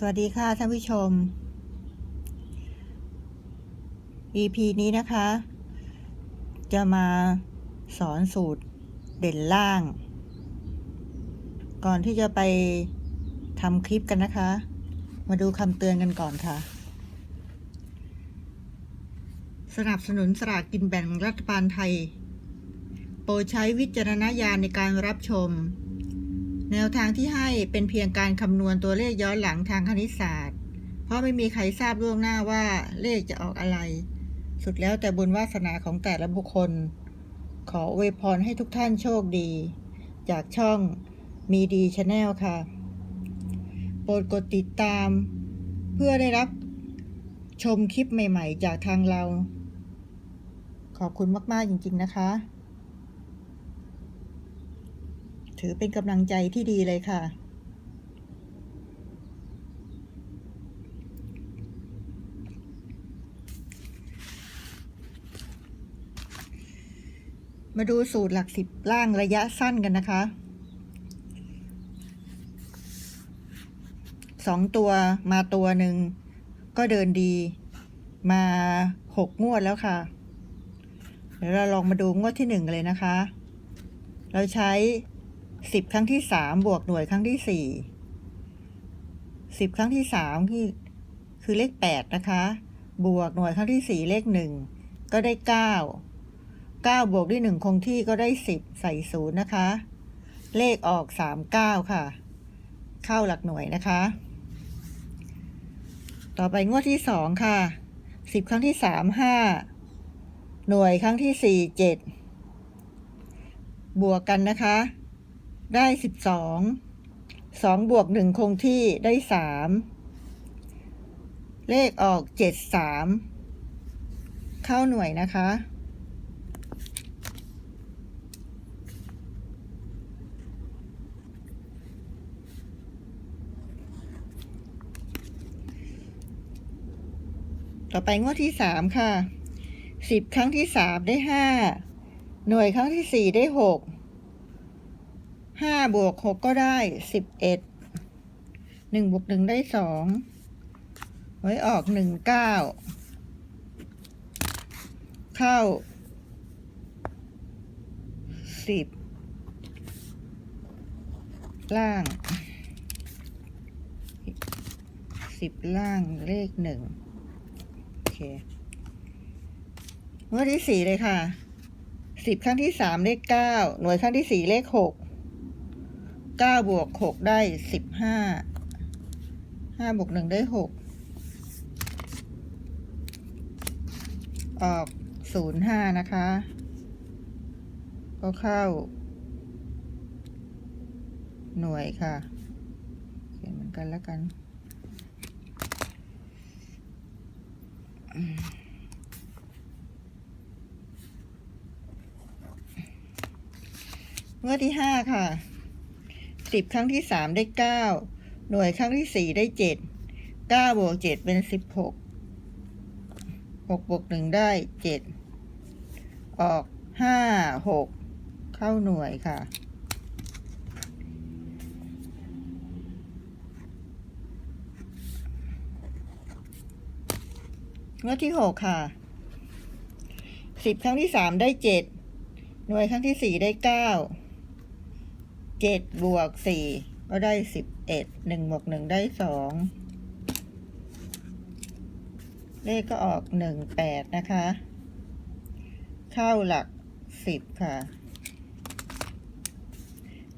สวัสดีค่ะท่านผู้ชม EP นี้นะคะ จะมาสอนสูตรเด่นล่าง ก่อนที่จะไปทำคลิปกันนะคะ มาดูคำเตือนกันก่อนค่ะ สนับสนุนสลากกินแบ่งรัฐบาลไทย โปรดใช้วิจารณญาณในการรับชม แนวทางที่ให้เป็นเพียงการคำนวณตัวเลขย้อนหลังทางคณิตศาสตร์ เพราะไม่มีใครทราบล่วงหน้าว่าเลขจะออกอะไร สุดแล้วแต่บุญวาสนาของแต่ละบุคคล ขออวยพรให้ทุกท่านโชคดี จากช่องมีดีชาแนลค่ะ โปรดกดติดตาม เพื่อได้รับชมคลิปใหม่ ๆ จากทางเรา ขอบคุณมาก ๆ จริง ๆ นะคะ ถือเป็นกำลังใจที่ดีเลยค่ะ มาดูสูตรหลักสิบล่างระยะสั้นกันนะคะสองตัวมาตัวหนึ่งก็เดินดีมาหกงวดแล้วค่ะ เดี๋ยวเราลองมาดูงวดที่หนึ่งเลยนะคะ เราใช้ สิบครั้งที่สามบวกหน่วยครั้งที่สี่สิบครั้งที่สามคือคือเลขแปดนะคะ บวกหน่วยครั้งที่สี่เลขหนึ่งก็ได้เก้าเก้าบวกด้วยหนึ่งคงที่ก็ได้สิบใส่ศูนย์นะคะ เลขออกสามเก้าค่ะ เข้าหลักหน่วยนะคะ ต่อไปงวดที่สองค่ะสิบครั้งที่สามห้าหน่วยครั้งที่สี่เจ็ดบวกกันนะคะ ได้สิบสองสองบวกหนึ่งคงที่ได้สามเลขออกเจ็ดสามเข้าหน่วยนะคะ ต่อไปงวดที่สามค่ะสิบครั้งที่สามได้ห้าหน่วยครั้งที่สี่ได้หก ห้าบวกหกก็ได้สิบเอ็ดหนึ่งบวกหนึ่งได้สองไว้ออกหนึ่งเก้าเข้าสิบล่างสิบล่างเลขหนึ่งโอเคงวดที่สี่เลยค่ะสิบครั้งที่สามเลขเก้าหน่วยครั้งที่สี่เลขหก เก้าบวกหกได้สิบห้าห้าบวกหนึ่งได้หกออกศูนย์ห้านะคะ ก็เข้า หน่วยค่ะ เขียนเหมือนกันแล้วกันงวดที่ห้าค่ะ สิบครั้งที่สามได้เก้าหน่วยครั้งที่สี่ได้เจ็ดเก้าบวกเจ็ดเป็นสิบหกหกบวกหนึ่งได้เจ็ดออกห้าหกเข้าหน่วยค่ะ งวดที่หกค่ะสิบครั้งที่สามได้เจ็ดหน่วยครั้งที่สี่ได้เก้า เจ็ดบวกสี่ก็ได้สิบเอ็ดหนึ่งบวกหนึ่งได้สองเลขก็ออกหนึ่งแปดนะคะ เข้าหลักสิบค่ะ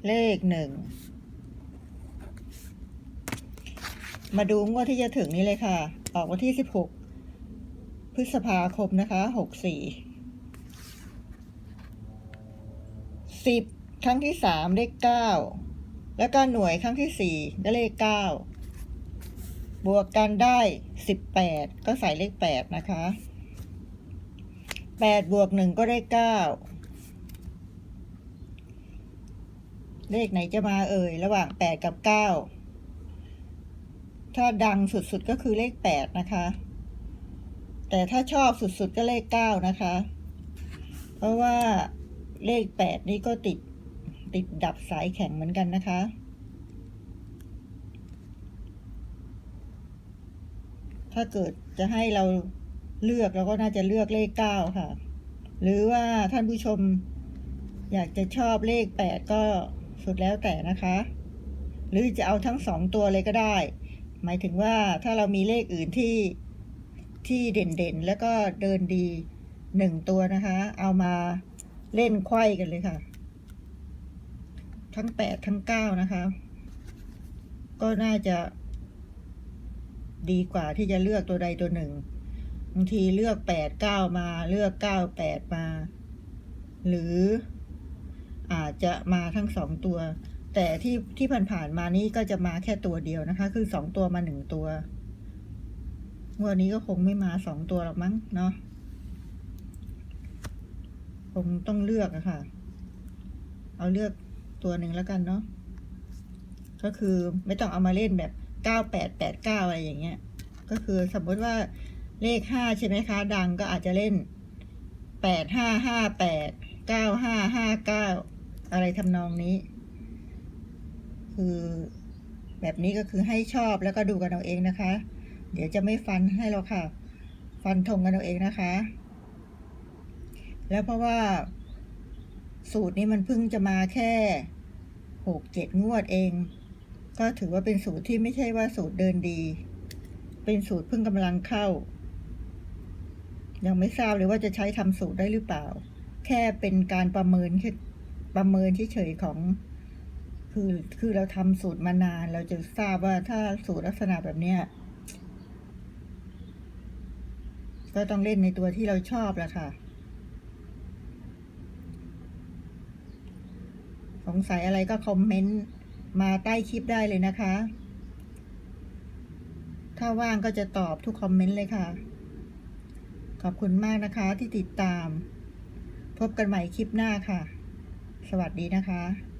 เลขหนึ่งมาดูงวดที่จะถึงนี้เลยค่ะ ออกวันที่สิบหกพฤษภาคมนะคะหกสี่สิบ ครั้งที่สามเลขเก้าแล้วก็หน่วยครั้งที่สี่ได้เลขเก้าบวกกันได้สิบแปดก็ใส่เลขแปดนะคะแปดบวกหนึ่งก็ได้เก้าเลขไหนจะมาเอ่ย ระหว่างแปดกับเก้าถ้าดังสุดๆก็คือเลขแปดนะคะ แต่ถ้าชอบสุดๆก็เลขเก้านะคะ เพราะว่าเลขแปดนี้ก็ติด ติดดับสายแข็งเหมือนกันนะคะ ถ้าเกิดจะให้เราเลือกเราก็น่าจะเลือกเลขเก้าค่ะ หรือว่าท่านผู้ชมอยากจะชอบเลขแปดก็สุดแล้วแต่นะคะ หรือจะเอาทั้งสองตัวเลยก็ได้ หมายถึงว่าถ้าเรามีเลขอื่นที่ที่เด่นๆ แล้วก็เดินดีหนึ่งตัวนะคะ เอามาเล่นไขว้กันเลยค่ะ ทั้งแปดทั้งเก้านะคะ ก็น่าจะ ดีกว่าที่จะเลือกตัวใดตัวหนึ่งบางทีเลือกแปดเก้ามาเลือกเก้าแปดมา หรืออาจจะมาทั้งสองตัว แต่ที่ที่ผ่านๆมานี่ก็จะมาแค่ตัวเดียวนะคะ คือสองตัวมาหนึ่งตัววันนี้ก็คงไม่มาสองตัวหรอกมั้งเนาะคงต้องเลือกอะค่ะ เอาเลือก ตัวหนึ่งแล้วกันเนาะก็คือไม่ต้องเอามาเล่นแบบเก้าแปดแปดเก้าอะไรอย่างเงี้ย ก็คือสมมติว่าเลขห้าใช่ไหมคะ ดังก็อาจจะเล่นแปดห้าห้าแปดเก้าห้าห้าเก้าอะไรทำนองนี้ คือแบบนี้ก็คือให้ชอบแล้วก็ดูกันเอาเองนะคะ เดี๋ยวจะไม่ฟันให้เราค่ะ ฟันธงกันเอาเองนะคะ แล้วเพราะว่า สูตรนี้มันเพิ่งจะมาแค่หกเจ็ดงวดเอง ก็ถือว่าเป็นสูตรที่ไม่ใช่ว่าสูตรเดินดี เป็นสูตรเพิ่งกำลังเข้า ยังไม่ทราบเลยว่าจะใช้ทำสูตรได้หรือเปล่า แค่เป็นการประเมินแค่ประเมินเฉยๆของ คือคือเราทำสูตรมานาน เราจะทราบว่าถ้าสูตรลักษณะแบบเนี้ยก็ต้องเล่นในตัวที่เราชอบแหละค่ะ สงสัยอะไรก็คอมเมนต์มาใต้คลิปได้เลยนะคะ ถ้าว่างก็จะตอบทุกคอมเมนต์เลยค่ะ ขอบคุณมากนะคะที่ติดตาม พบกันใหม่คลิปหน้าค่ะ สวัสดีนะคะ